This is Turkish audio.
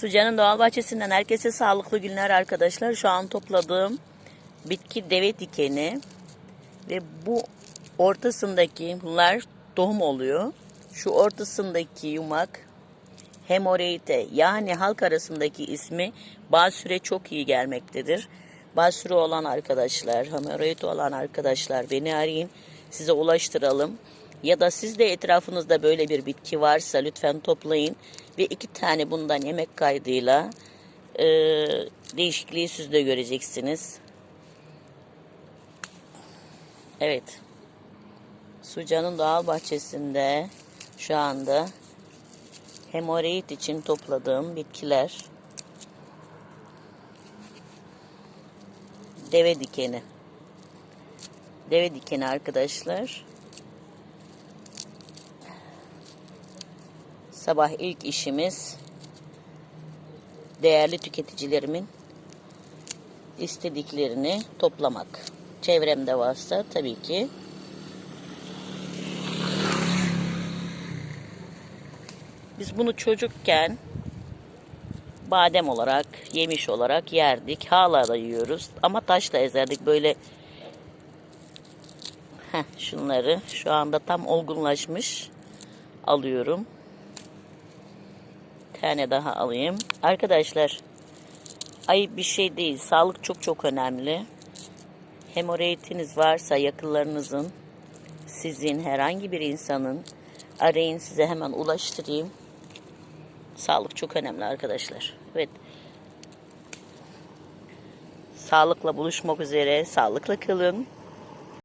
Sucanın doğal bahçesinden herkese sağlıklı günler arkadaşlar. Şu an topladığım bitki deve dikeni ve bu ortasındaki bunlar tohum oluyor. Şu ortasındaki yumak hemoroide yani halk arasındaki ismi basüre çok iyi gelmektedir. Basüre olan arkadaşlar, hemoroid olan arkadaşlar beni arayın. Size ulaştıralım. Ya da siz de etrafınızda böyle bir bitki varsa lütfen toplayın. Ve iki tane bundan yemek kaydıyla e, değişikliği siz de göreceksiniz. Evet. Sucanın doğal bahçesinde şu anda hemoroid için topladığım bitkiler. Deve dikeni. Deve dikeni arkadaşlar. Sabah ilk işimiz değerli tüketicilerimin istediklerini toplamak. Çevremde varsa tabii ki Biz bunu çocukken badem olarak, yemiş olarak yerdik. Hala da yiyoruz. Ama taşla ezerdik. Böyle Heh, şunları şu anda tam olgunlaşmış alıyorum. Tane daha alayım. Arkadaşlar ayıp bir şey değil. Sağlık çok çok önemli. Hemoroidiniz varsa yakınlarınızın, sizin herhangi bir insanın arayın size hemen ulaştırayım. Sağlık çok önemli arkadaşlar. Evet. Sağlıkla buluşmak üzere. Sağlıkla kalın.